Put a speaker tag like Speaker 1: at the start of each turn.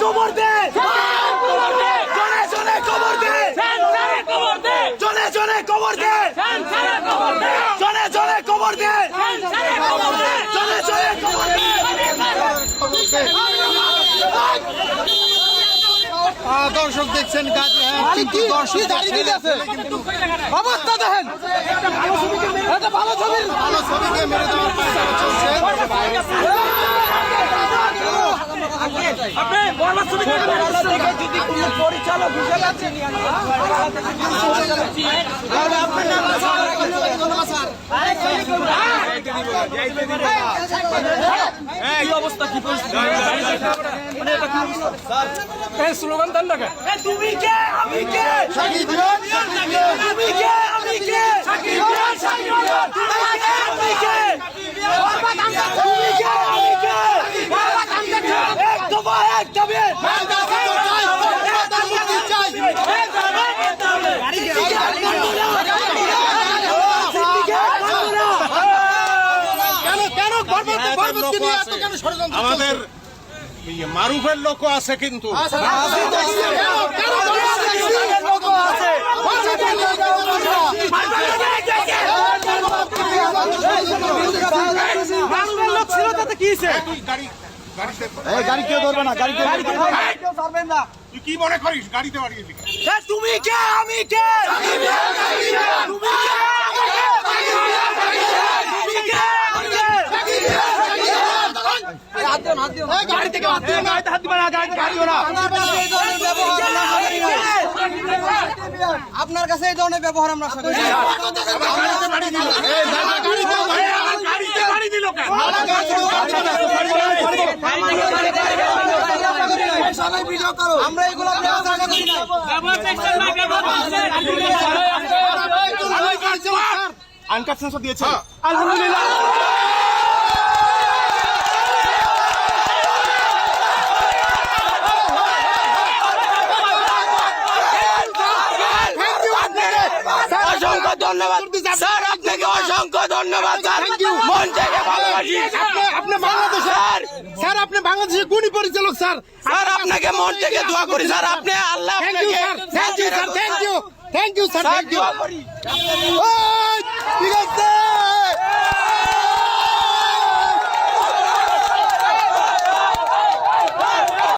Speaker 1: কবর দে। জনে জনে কবর দে। জনে জনে কবর দে। জনে জনে কবর দে। জনে জনে কবর দে।
Speaker 2: দর্শক দেখছেন হ্যাঁ,
Speaker 1: অবস্থা দেখেন। ভালো
Speaker 2: ছবিকে মেরে দেওয়ার
Speaker 1: পরিচালক হিসেবে আছেন
Speaker 3: এই অবস্থা কি পরিস্থিতি? মানে এটা কি এই স্লোগান দেন না
Speaker 1: তুমি কে? আমি কে? তুমি কে? আমি কে? তুমি কে? আমি কে তুমি কে? আমি কে? এক দফা এক দাবি
Speaker 4: আমাদের ইয়ে মারুফের লোকও আছে কিন্তু
Speaker 1: ছিল তাতে কি
Speaker 4: তুই গাড়ি
Speaker 2: কেউ ধরবে না গাড়ি কেউ
Speaker 4: তুই কি মনে করিস গাড়িতে
Speaker 1: কে তুমি কে আমি কে তুমি কে আমি কে
Speaker 2: গাড়ি থেকে হাত দিও না হাত দিবে না গাড়িতে গাড়ি না
Speaker 1: আপনার কাছে এই ধরনের ব্যবহার আমরা আশা করি আমরা এগুলো ব্যবহার আশা করি না
Speaker 2: আনকাট সেন্সর দিয়েছে
Speaker 1: অসংখ্য ধন্যবাদ। স্যার আপনাকে অসংখ্য ধন্যবাদ স্যার। মন থেকে ভালোবাসি।
Speaker 2: আপনি বাংলাদেশ স্যার আপনি বাংলাদেশের গুণী পরিচালক স্যার।
Speaker 1: স্যার আপনাকে মন থেকে দোয়া করি স্যার। আপনি আল্লাহ
Speaker 2: থ্যাংক ইউ
Speaker 1: আপনাকে
Speaker 2: sir. Thank you sir. Thank you thank you sir. Thank you ঠিক আছে।